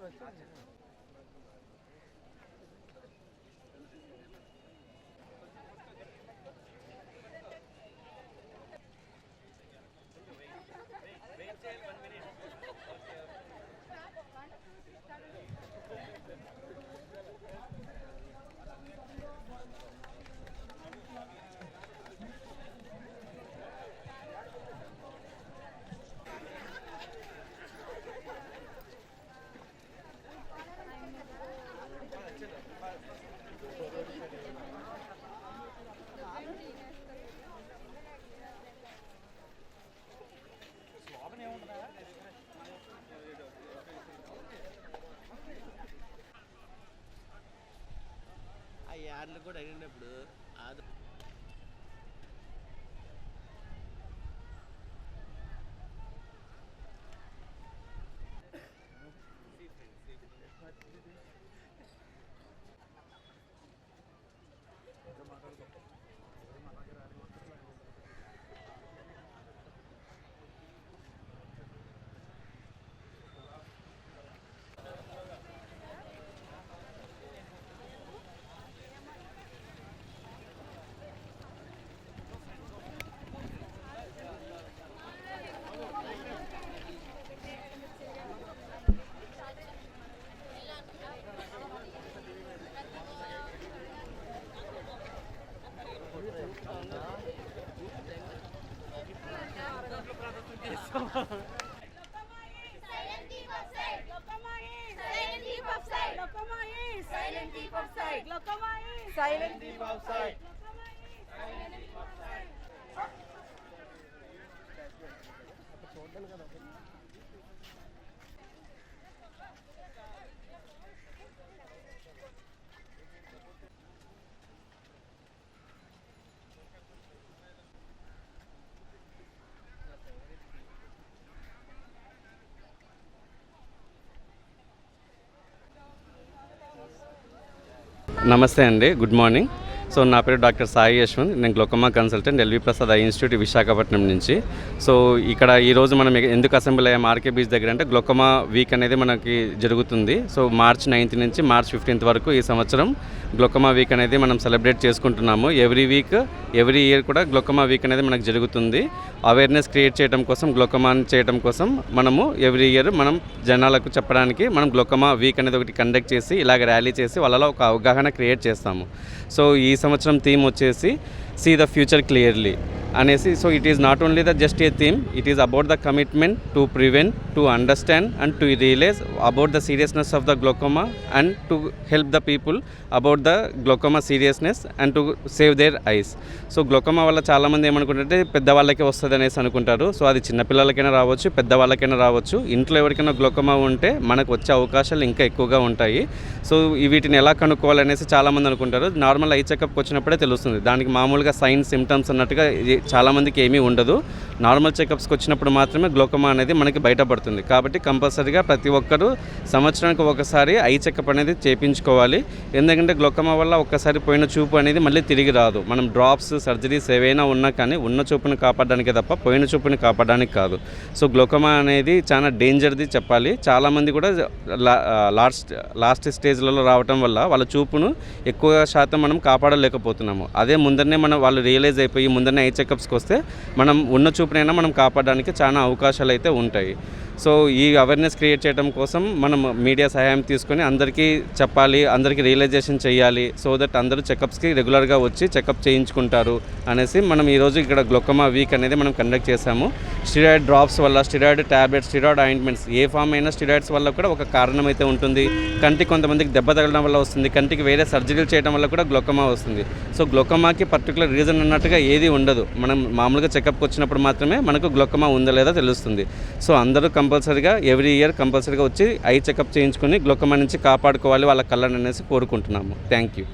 맞죠 맞죠 కూడా అయినప్పుడు ఆదాయం Silent deep outside. చూడలేదు కదా నమస్తే అండి గుడ్ మార్నింగ్. సో నా పేరు డాక్టర్ సాయి యశ్వంత్. నేను glaucoma consultant LV Prasad eye institute Visakhapatnam నుంచి. సో ఇక్కడ ఈరోజు మనం ఎందుకు అసెంబ్లీ అయ్యాం ఆర్కే బీచ్ దగ్గర అంటే గ్లోకమా వీక్ అనేది మనకి జరుగుతుంది. సో మార్చ్ నైన్త్ నుంచి మార్చ్ ఫిఫ్టీన్త్ వరకు ఈ సంవత్సరం గ్లోకమా వీక్ అనేది మనం సెలబ్రేట్ చేసుకుంటున్నాము. ఎవ్రీ వీక్ ఎవ్రీ ఇయర్ కూడా గ్లోకమా వీక్ అనేది మనకు జరుగుతుంది. అవేర్నెస్ క్రియేట్ చేయడం కోసం గ్లోకమాని చేయడం కోసం మనము ఎవ్రీ ఇయర్ మనం జనాలకు చెప్పడానికి మనం గ్లోకమా వీక్ అనేది ఒకటి కండక్ట్ చేసి ఇలాగ ర్యాలీ చేసి వాళ్ళలో ఒక అవగాహన క్రియేట్ చేస్తాము. సో ఈ సంవత్సరం థీమ్ వచ్చేసి సీ ద ఫ్యూచర్ క్లియర్లీ. అనేసి so it is not only the just a theme it is about the commitment to prevent to understand and to realise about the seriousness of the glaucoma and to help the people about the glaucoma seriousness and to save their eyes so glaucoma వల్ల చాలామంది ఏమనుకుంటారంటే పెద్దవాళ్ళకే వస్తుంది అనేసి అనుకుంటారు. So అది చిన్నపిల్లలకైనా రావచ్చు పెద్దవాళ్ళకైనా రావచ్చు. ఇంట్లో ఎవరికైనా గ్లోకోమా ఉంటే మనకు వచ్చే అవకాశాలు ఇంకా ఎక్కువగా ఉంటాయి. సో వీటిని ఎలా కనుక్కోవాలనేసి చాలామంది అనుకుంటారు. నార్మల్ ఐ చెకప్కి వచ్చినప్పుడే తెలుస్తుంది. దానికి మామూలుగా సైన్స్ సిమ్టమ్స్ అన్నట్టుగా చాలామందికి ఏమీ ఉండదు. నార్మల్ చెకప్స్కి వచ్చినప్పుడు మాత్రమే గ్లోకమా అనేది మనకి బయటపడుతుంది. కాబట్టి కంపల్సరీగా ప్రతి ఒక్కరూ సంవత్సరానికి ఒకసారి ఐ చెకప్ అనేది చేయించుకోవాలి ఎందుకంటే గ్లోకమా వల్ల ఒక్కసారి పోయిన చూపు అనేది మళ్ళీ తిరిగి రాదు. మనం డ్రాప్స్ సర్జరీస్ ఏవైనా ఉన్నా కానీ ఉన్న చూపుని కాపాడడానికే తప్ప పోయిన చూపుని కాపాడడానికి కాదు. సో గ్లోకోమా అనేది చాలా డేంజర్ది చెప్పాలి. చాలామంది కూడా లా- లాస్ట్ లాస్ట్ స్టేజ్లలో రావటం వల్ల వాళ్ళ చూపును ఎక్కువ శాతం మనం కాపాడలేకపోతున్నాము. అదే ముందరనే మనం వాళ్ళు రియలైజ్ అయిపోయి ముందరనే ఐ చెకప్స్కి వస్తే మనం ఉన్న చూపునైనా మనం కాపాడడానికి చాలా అవకాశాలు అయితే ఉంటాయి. సో ఈ అవేర్నెస్ క్రియేట్ చేయడం కోసం మనం మీడియా సహాయం తీసుకొని అందరికీ చెప్పాలి అందరికీ రియలైజేషన్ చేయాలి సో దట్ అందరూ చెకప్స్కి రెగ్యులర్గా వచ్చి చెకప్ చేయించుకుంటారు అనేసి మనం ఈరోజు ఇక్కడ గ్లోకమా వీక్ అనేది మనం కండక్ట్ చేశాము. స్టిరాయిడ్ డ్రాప్స్ వల్ల స్టిరాయిడ్ ట్యాబ్లెట్స్ స్టిరాయిడ్ ఆయింట్మెంట్స్ ఏ ఫామ్ అయినా స్టిరాయిడ్స్ వల్ల కూడా ఒక కారణం అయితే ఉంటుంది. కంటికి కొంతమందికి దెబ్బ తగలడం వల్ల వస్తుంది. కంటికి వేరే సర్జరీలు చేయడం వల్ల కూడా గ్లోకమా వస్తుంది. సో గ్లోకమాకి పర్టికులర్ రీజన్ అన్నట్టుగా ఏది ఉండదు. మనం మామూలుగా చెకప్కి వచ్చినప్పుడు మాత్రమే మనకు గ్లొక్కమా ఉందా లేదా తెలుస్తుంది. సో అందరూ కంపల్సరీగా ఎవ్రీ ఇయర్ కంపల్సరీగా వచ్చి ఐ చెకప్ చేయించుకొని గ్లొక్కమా నుంచి కాపాడుకోవాలి వాళ్ళ కళ్ళని అనేసి కోరుకుంటున్నాము. Thank you